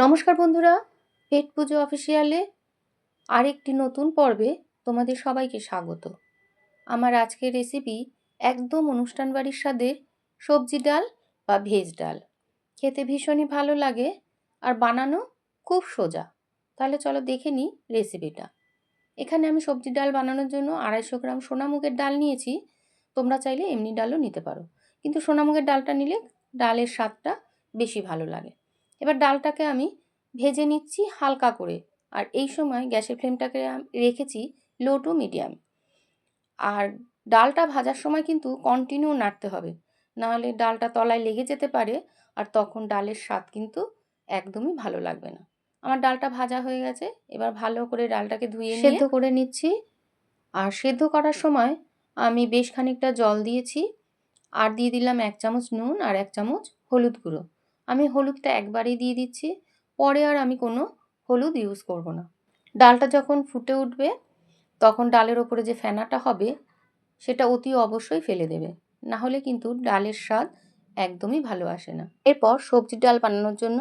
নমস্কার বন্ধুরা, পেট পুজো অফিসিয়ালে আরেকটি নতুন পর্বে তোমাদের সবাইকে স্বাগত। আমার আজকের রেসিপি একদম অনুষ্ঠান বাড়ির স্বাদের সবজি ডাল বা ভেজ ডাল। খেতে ভীষণই ভালো লাগে আর বানানো খুব সোজা। তাহলে চলো দেখে নিই রেসিপিটা এখানে আমি সবজি ডাল বানানোর জন্য আড়াইশো গ্রাম সোনামুগের ডাল নিয়েছি। তোমরা চাইলে এমনি ডালও নিতে পারো। কিন্তু সোনামুগের ডালটা নিলে ডালের স্বাদটা বেশি ভালো লাগে। এবার ডালটাকে আমি ভেজে নিচ্ছি হালকা করে। আর এই সময় গ্যাসের ফ্লেমটাকে রেখেছি লো টু মিডিয়াম আর ডালটা ভাজার সময় কিন্তু কন্টিনিউ নাড়তে হবে। নাহলে ডালটা তলায় লেগে যেতে পারে আর তখন ডালের স্বাদ কিন্তু একদমই ভালো লাগবে না। আমার ডালটা ভাজা হয়ে গেছে এবার ভালো করে ডালটাকে ধুয়ে সেদ্ধ করে নিচ্ছি। আর সেদ্ধ করার সময় আমি বেশ খানিকটা জল দিয়েছি। আর দিয়ে দিলাম এক চামচ নুন আর এক চামচ হলুদ গুঁড়ো। আমি হলুদটা একবারেই দিয়ে দিচ্ছি, পরে আর আমি কোনো হলুদ ইউজ করব না। ডালটা যখন ফুটে উঠবে, তখন ডালের ওপরে যে ফেনাটা হবে, সেটা অতি অবশ্যই ফেলে দেবে। না হলে কিন্তু ডালের স্বাদ একদমই ভালো আসে না। এরপর সবজির ডাল বানানোর জন্য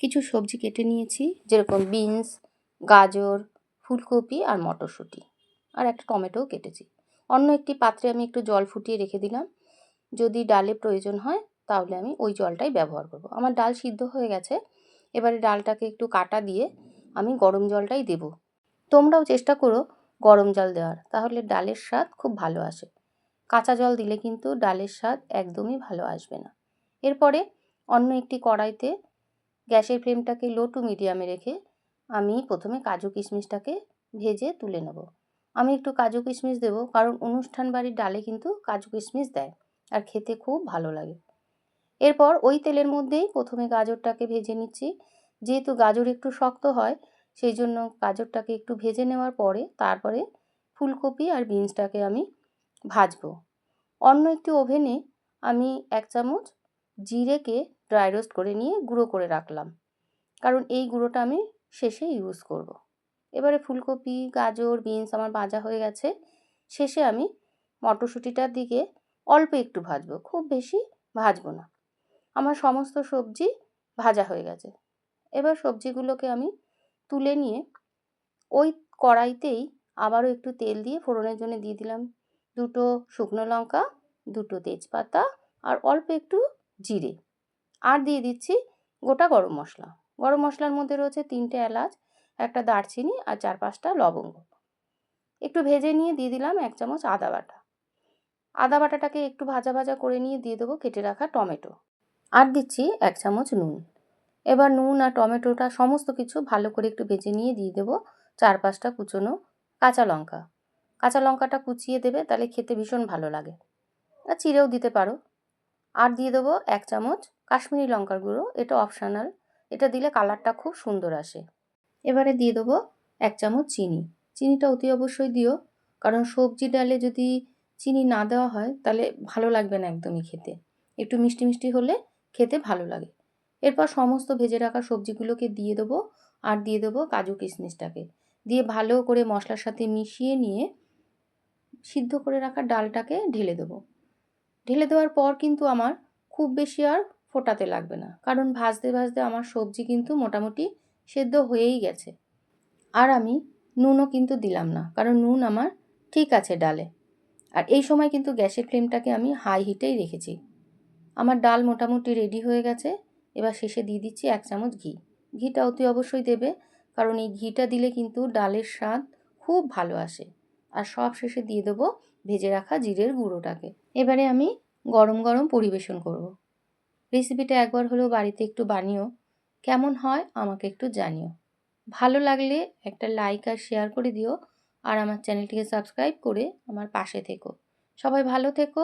কিছু সবজি কেটে নিয়েছি, যেরকম বিনস, গাজর, ফুলকপি আর মটরশুঁটি। আর একটা টমেটোও কেটেছি। অন্য একটি পাত্রে আমি একটু জল ফুটিয়ে রেখে দিলাম। যদি ডালে প্রয়োজন হয় তাহলে আমি ওই জলটাই ব্যবহার করব। আমার ডাল সিদ্ধ হয়ে গেছে। এবারে ডালটাকে একটু কাটা দিয়ে আমি গরম জলটাই দেব। তোমরাও চেষ্টা করো গরম জল দেওয়ার, তাহলে ডালের স্বাদ খুব ভালো আসে। কাঁচা জল দিলে কিন্তু ডালের স্বাদ একদমই ভালো আসবে না। এরপরে অন্য একটি কড়াইতে গ্যাসের ফ্লেমটাকে লো টু মিডিয়ামে রেখে আমি প্রথমে কাজু কিশমিশটাকে ভেজে তুলে নেব। আমি একটু কাজু কিশমিশ দেবো, কারণ অনুষ্ঠান বাড়ির ডালে কিন্তু কাজু কিশমিশ দেয়, আর খেতে খুব ভালো লাগে। এরপর ওই তেলের মধ্যেই প্রথমে গাজরটাকে ভেজে নিচ্ছি। যেহেতু গাজর একটু শক্ত হয়, সেই জন্য গাজরটাকে একটু ভেজে নেওয়ার পরে তারপরে ফুলকপি আর বিনসটাকে আমি ভাজবো। অন্য একটি ওভেনে আমি এক চামচ জিরেকে ড্রাই রোস্ট করে নিয়ে গুঁড়ো করে রাখলাম। কারণ এই গুঁড়োটা আমি শেষে ইউজ করব। এবারে ফুলকপি, গাজর, বিনস আমার ভাজা হয়ে গেছে। শেষে আমি মটরশুঁটিটার দিকে অল্প একটু ভাজবো, খুব বেশি ভাজবো না। আমার সমস্ত সবজি ভাজা হয়ে গেছে। এবার সবজিগুলোকে আমি তুলে নিয়ে ওই কড়াইতেই আবারও একটু তেল দিয়ে ফোড়নের জন্য দিয়ে দিলাম। দুটো শুকনো লঙ্কা, দুটো তেজপাতা আর অল্প একটু জিরে। আর দিয়ে দিচ্ছি গোটা গরম মশলা। গরম মশলার মধ্যে রয়েছে তিনটে এলাচ, একটা দারচিনি আর চার পাঁচটা লবঙ্গ। একটু ভেজে নিয়ে দিয়ে দিলাম এক চামচ আদা বাটা। আদা বাটাটাকে একটু ভাজা ভাজা করে নিয়ে দিয়ে দেবো কেটে রাখা টমেটো। আর দিচ্ছি এক চামচ নুন। এবার নুন আর টমেটোটা সমস্ত কিছু ভালো করে একটু ভেজে নিয়ে দিয়ে দেবো চার পাঁচটা কুচোনো কাঁচা লঙ্কা। কাঁচা লঙ্কাটা কুচিয়ে দেবে তাহলে খেতে ভীষণ ভালো লাগে। আর চিড়েও দিতে পারো। আর দিয়ে দেবো এক চামচ কাশ্মীরি লঙ্কার গুঁড়ো, এটা অপশানাল এটা দিলে কালারটা খুব সুন্দর আসে। এবারে দিয়ে দেবো এক চামচ চিনি। চিনিটা অতি অবশ্যই দিও, কারণ সবজি ডালে যদি চিনি না দেওয়া হয় তাহলে ভালো লাগবে না একদমই খেতে। একটু মিষ্টি মিষ্টি হলে খেতে ভালো লাগে। এরপর সমস্ত ভেজে রাখা সবজিগুলোকে দিয়ে দেবো আর দিয়ে দেবো কাজু কিশমিশটাকে। দিয়ে ভালো করে মশলার সাথে মিশিয়ে নিয়ে সিদ্ধ করে রাখা ডালটাকে ঢেলে দেবো। ঢেলে দেওয়ার পর কিন্তু আমার খুব বেশি আর ফোটাতে লাগবে না। কারণ ভাজতে ভাজতে আমার সবজি কিন্তু মোটামুটি সেদ্ধ হয়েই গেছে। আর আমি নুনও কিন্তু দিলাম না, কারণ নুন আমার ঠিক আছে ডালে। আর এই সময় কিন্তু গ্যাসের ফ্লেমটাকে আমি হাই হিটেই রেখেছি। আমার ডাল মোটামুটি রেডি হয়ে গেছে। এবার শেষে দিয়ে দিচ্ছি এক চামচ ঘি। ঘিটা অতি অবশ্যই দেবে, কারণ এই ঘিটা দিলে কিন্তু ডালের স্বাদ খুব ভালো আসে। আর সব শেষে দিয়ে দেবো ভেজে রাখা জিরের গুঁড়োটাকে। এবারে আমি গরম গরম পরিবেশন করব। রেসিপিটা একবার হলেও বাড়িতে একটু বানিও। কেমন হয় আমাকে একটু জানিও। ভালো লাগলে একটা লাইক আর শেয়ার করে দিও। আর আমার চ্যানেলটিকে সাবস্ক্রাইব করে আমার পাশে থেকো। সবাই ভালো থেকো।